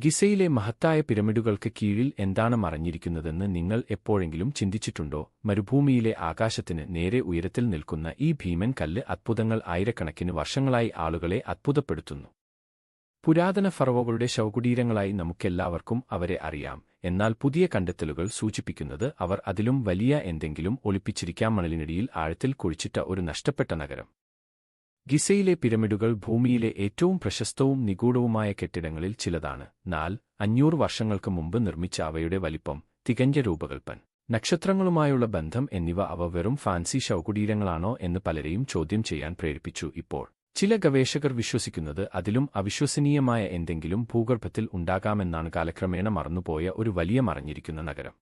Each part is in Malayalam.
ഗിസയിലെ മഹത്തായ പിരമിഡുകൾക്ക് കീഴിൽ എന്താണ് മറഞ്ഞിരിക്കുന്നതെന്ന് നിങ്ങൾ എപ്പോഴെങ്കിലും ചിന്തിച്ചിട്ടുണ്ടോ? മരുഭൂമിയിലെ ആകാശത്തിന് നേരെ ഉയരത്തിൽ നിൽക്കുന്ന ഈ ഭീമൻ കല്ല് അത്ഭുതങ്ങൾ ആയിരക്കണക്കിന് വർഷങ്ങളായി ആളുകളെ അത്ഭുതപ്പെടുത്തുന്നു. പുരാതന ഫറവകളുടെ ശവകുടീരങ്ങളായി നമുക്കെല്ലാവർക്കും അവരെ അറിയാം. എന്നാൽ പുതിയ കണ്ടെത്തലുകൾ സൂചിപ്പിക്കുന്നത് അവർ അതിലും വലിയ എന്തെങ്കിലും ഒളിപ്പിച്ചിരിക്കാം മണലിനടിയിൽ ആഴത്തിൽ കുഴിച്ചിട്ട ഒരു നഷ്ടപ്പെട്ട നഗരം. ഗിസയിലെ പിരമിഡുകൾ ഭൂമിയിലെ ഏറ്റവും പ്രശസ്തവും നിഗൂഢവുമായ കെട്ടിടങ്ങളിൽ ചിലതാണ്. നാൽ അഞ്ഞൂറ് വർഷങ്ങൾക്ക് മുമ്പ് നിർമ്മിച്ച അവയുടെ വലിപ്പം തികഞ്ഞ രൂപകൽപ്പൻ. നക്ഷത്രങ്ങളുമായുള്ള ബന്ധം എന്നിവ അവ വെറും ഫാൻസി ശവകുടീരങ്ങളാണോ എന്ന് പലരെയും ചോദ്യം ചെയ്യാൻ പ്രേരിപ്പിച്ചു ഇപ്പോൾ. ചില ഗവേഷകർ വിശ്വസിക്കുന്നത് അതിലും അവിശ്വസനീയമായ എന്തെങ്കിലും ഭൂഗർഭത്തിൽ ഉണ്ടാകാമെന്നാണ് കാലക്രമേണ മറന്നുപോയ ഒരു വലിയ മറഞ്ഞിരിക്കുന്ന നഗരം.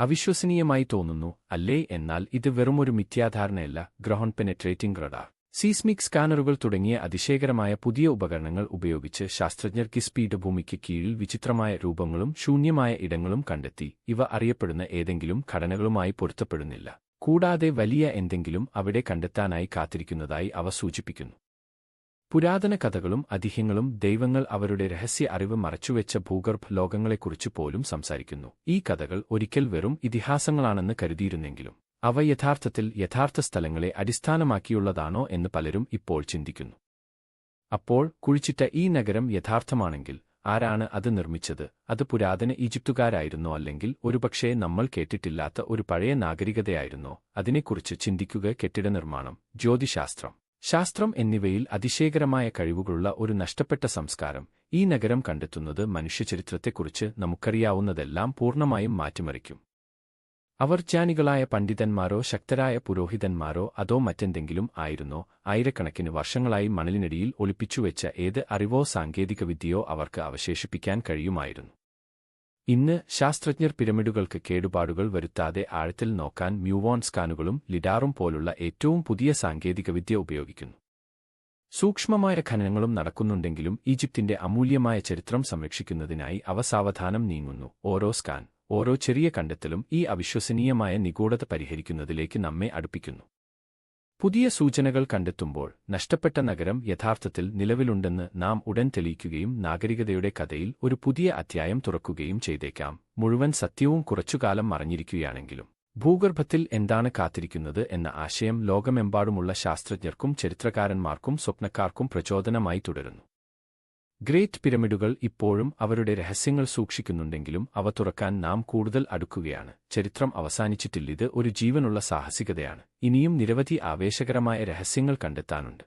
അവിശ്വസനീയമായി തോന്നുന്നു അല്ലേ? എന്നാൽ ഇത് വെറുമൊരു മിഥ്യാധാരണയല്ല ഗ്രഹോൺ പെനെട്രേറ്റിംഗ് റഡാർ. സീസ്മിക് സ്കാനറുകൾ തുടങ്ങിയ അതിശയകരമായ പുതിയ ഉപകരണങ്ങൾ ഉപയോഗിച്ച് ശാസ്ത്രജ്ഞർ കിസ്പീഡ് ഭൂമിക്ക് കീഴിൽ വിചിത്രമായ രൂപങ്ങളും ശൂന്യമായ ഇടങ്ങളും കണ്ടെത്തി. ഇവ അറിയപ്പെടുന്ന ഏതെങ്കിലും ഘടനകളുമായി പൊരുത്തപ്പെടുന്നില്ല. കൂടാതെ വലിയ എന്തെങ്കിലും അവിടെ കണ്ടെത്താനായി കാത്തിരിക്കുന്നതായി അവ സൂചിപ്പിക്കുന്നു. പുരാതന കഥകളും അതിഹ്യങ്ങളും ദൈവങ്ങൾ അവരുടെ രഹസ്യ അറിവ് മറച്ചുവെച്ച ഭൂഗർഭ ലോകങ്ങളെക്കുറിച്ച് പോലും സംസാരിക്കുന്നു. ഈ കഥകൾ ഒരിക്കൽ വെറും ഇതിഹാസങ്ങളാണെന്ന് കരുതിയിരുന്നെങ്കിലും അവ യഥാർത്ഥത്തിൽ യഥാർത്ഥ സ്ഥലങ്ങളെ അടിസ്ഥാനമാക്കിയുള്ളതാണോ എന്ന് പലരും ഇപ്പോൾ ചിന്തിക്കുന്നു. അപ്പോൾ കുഴിച്ചിട്ട ഈ നഗരം യഥാർത്ഥമാണെങ്കിൽ ആരാണ് അത് നിർമ്മിച്ചത്? അത് പുരാതന ഈജിപ്തുകാരായിരുന്നോ അല്ലെങ്കിൽ ഒരുപക്ഷേ നമ്മൾ കേട്ടിട്ടില്ലാത്ത ഒരു പഴയ നാഗരികതയായിരുന്നോ? അതിനെക്കുറിച്ച് ചിന്തിക്കുക കെട്ടിട നിർമ്മാണം ജ്യോതിശാസ്ത്രം. ശാസ്ത്രം എന്നിവയിൽ അതിശയകരമായ കഴിവുകളുള്ള ഒരു നഷ്ടപ്പെട്ട സംസ്കാരം. ഈ നഗരം കണ്ടെത്തുന്നത് മനുഷ്യചരിത്രത്തെക്കുറിച്ച് നമുക്കറിയാവുന്നതെല്ലാം പൂർണമായും മാറ്റിമറിക്കും. അവർ ജ്ഞാനികളായ പണ്ഡിതന്മാരോ ശക്തരായ പുരോഹിതന്മാരോ അതോ മറ്റെന്തെങ്കിലും ആയിരുന്നോ ആയിരക്കണക്കിന് വർഷങ്ങളായി മണലിനടിയിൽ ഒളിപ്പിച്ചുവെച്ച ഏത് അറിവോ സാങ്കേതികവിദ്യയോ അവർക്ക് അവശേഷിപ്പിക്കാൻ കഴിയുമായിരുന്നു. ഇന്ന് ശാസ്ത്രജ്ഞർ പിരമിഡുകൾക്ക് കേടുപാടുകൾ വരുത്താതെ ആഴത്തിൽ നോക്കാൻ മ്യൂവോൺ സ്കാനുകളും ലിഡാറും പോലുള്ള ഏറ്റവും പുതിയ സാങ്കേതികവിദ്യ ഉപയോഗിക്കുന്നു. സൂക്ഷ്മമായ ഖനനങ്ങളും നടക്കുന്നുണ്ടെങ്കിലും ഈജിപ്തിന്റെ അമൂല്യമായ ചരിത്രം സംരക്ഷിക്കുന്നതിനായി അവ സാവധാനം നീങ്ങുന്നു. ഓരോ സ്കാൻ ഓരോ ചെറിയ കണ്ടെത്തലും ഈ അവിശ്വസനീയമായ നിഗൂഢത പരിഹരിക്കുന്നതിലേക്ക് നമ്മെ അടുപ്പിക്കുന്നു. പുതിയ സൂചനകൾ കണ്ടെത്തുമ്പോൾ നഷ്ടപ്പെട്ട നഗരം യഥാർത്ഥത്തിൽ നിലവിലുണ്ടെന്ന് നാം ഉടൻ തെളിയിക്കുകയും നാഗരികതയുടെ കഥയിൽ ഒരു പുതിയ അധ്യായം തുറക്കുകയും ചെയ്തേക്കാം. മുഴുവൻ സത്യവും കുറച്ചുകാലം മറഞ്ഞിരിക്കുകയാണെങ്കിലും ഭൂഗർഭത്തിൽ എന്താണ് കാത്തിരിക്കുന്നത് എന്ന ആശയം ലോകമെമ്പാടുമുള്ള ശാസ്ത്രജ്ഞർക്കും ചരിത്രകാരന്മാർക്കും സ്വപ്നക്കാർക്കും പ്രചോദനമായി തുടരുന്നു. ഗ്രേറ്റ് പിരമിഡുകൾ ഇപ്പോഴും അവരുടെ രഹസ്യങ്ങൾ സൂക്ഷിക്കുന്നുണ്ടെങ്കിലും അവ തുറക്കാൻ നാം കൂടുതൽ അടുക്കുകയാണ്. ചരിത്രം അവസാനിച്ചിട്ടില്ലിത് ഒരു ജീവനുള്ള സാഹസികതയാണ്. ഇനിയും നിരവധി ആവേശകരമായ രഹസ്യങ്ങൾ കണ്ടെത്താനുണ്ട്.